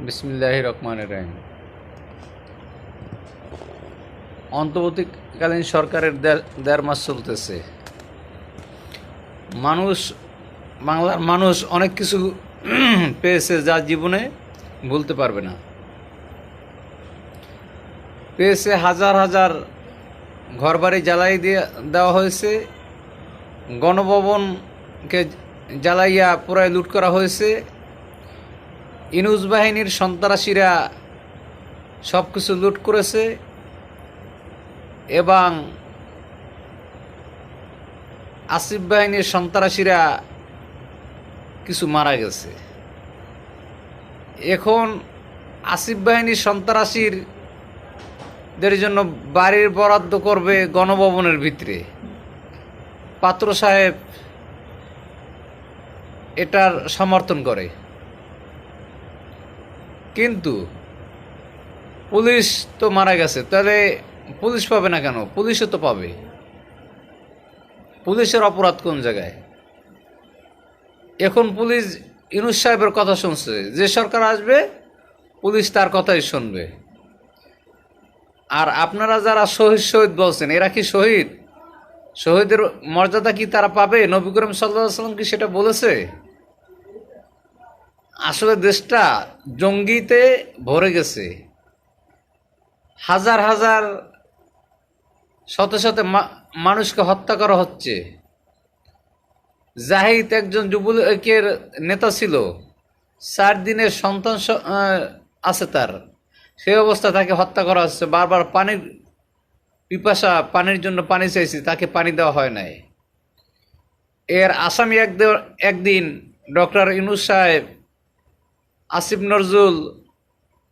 বিসমিল্লাহ রহমান রাহিম। অন্তর্বর্তীকালীন সরকারের দেড় মাস চলতেছে। মানুষ, বাংলার মানুষ অনেক কিছু পেয়েছে যা জীবনে ভুলতে পারবে না। পেয়েছে হাজার হাজার ঘরবাড়ি জ্বালাই দিয়ে দেওয়া হয়েছে। গণভবনকে জ্বালাইয়া পুরাই লুট করা হয়েছে। ইনুজ বাহিনীর সন্ত্রাসীরা সব কিছু লুট করেছে এবং আসিফ বাহিনীর সন্ত্রাসীরা কিছু মারা গেছে। এখন আসিফ বাহিনীর সন্ত্রাসীর দের জন্য বাড়ির বরাদ্দ করবে গণভবনের ভিতরে। পাত্র সাহেব এটার সমর্থন করে। কিন্তু পুলিশ তো মারা গেছে, তাহলে পুলিশ পাবে না কেন? পুলিশও তো পাবে। পুলিশের অপরাধ কোন জায়গায়? এখন পুলিশ ইনুস সাহেবের কথা শুনছে, যে সরকার আসবে, পুলিশ তার কথাই শুনবে। আর আপনারা যারা শহীদ শহীদ বলছেন, এরা কি শহীদ? শহীদের মর্যাদা কি তারা পাবে? নবী করিম সাল্লাহ সাল্লাম কি সেটা বলেছে? আসলে দেশটা জঙ্গিতে ভরে গেছে। হাজার হাজার, শত শত মানুষকে হত্যা করা হচ্ছে। জাহিদ একজন যুবকের নেতা ছিল। চার দিনের সন্তান আছে তার। সেই অবস্থা তাকে হত্যা করা হচ্ছে। বারবার পানির পিপাসা পানির জন্য পানি চাইছি, তাকে পানি দেওয়া হয় নাই। এর আসামি একদ- একদিন ডক্টর ইনুস সাহেব আসিফ নজরুল,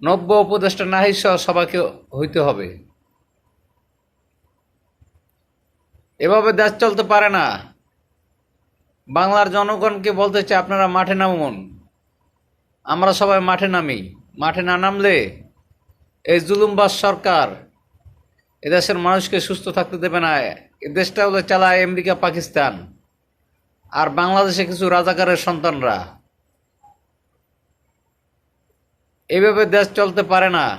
নব্য উপদেষ্টা নাহিদ সহ সবাইকে হইতে হবে। এভাবে দেশ চলতে পারে না। বাংলার জনগণকে বলতে চাই, আপনারা মাঠে নামুন। আমরা সবাই মাঠে নামি। মাঠে না নামলে এই জুলুমবাস সরকার এদেশের মানুষকে সুস্থ থাকতে দেবে না। এ দেশটা হলে চালায় আমেরিকা, পাকিস্তান। আর বাংলাদেশে কিছু রাজাকারের সন্তানরা। এভাবে দেশ চলতে পারে না।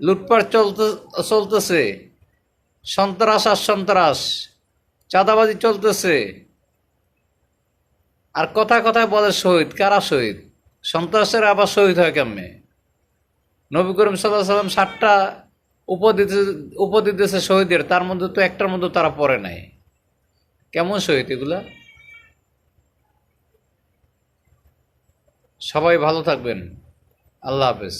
লুটপাট চলতে, চলতেছে। সন্ত্রাস আর সন্ত্রাস। চাঁদাবাজি চলতেছে। আর কথা কথায় বলে শহীদ। কারা শহীদ? সন্ত্রাসের আবার শহীদ হয় কেমনে? নবী করিম সাল্লাহ সাল্লাম ষাটটা উপাধি দিয়েছে শহীদের। তার মধ্যে তো একটার মধ্যে তারা পড়ে নাই। কেমন শহীদ এগুলা? সবাই ভালো থাকবেন। আল্লাহ হাফেজ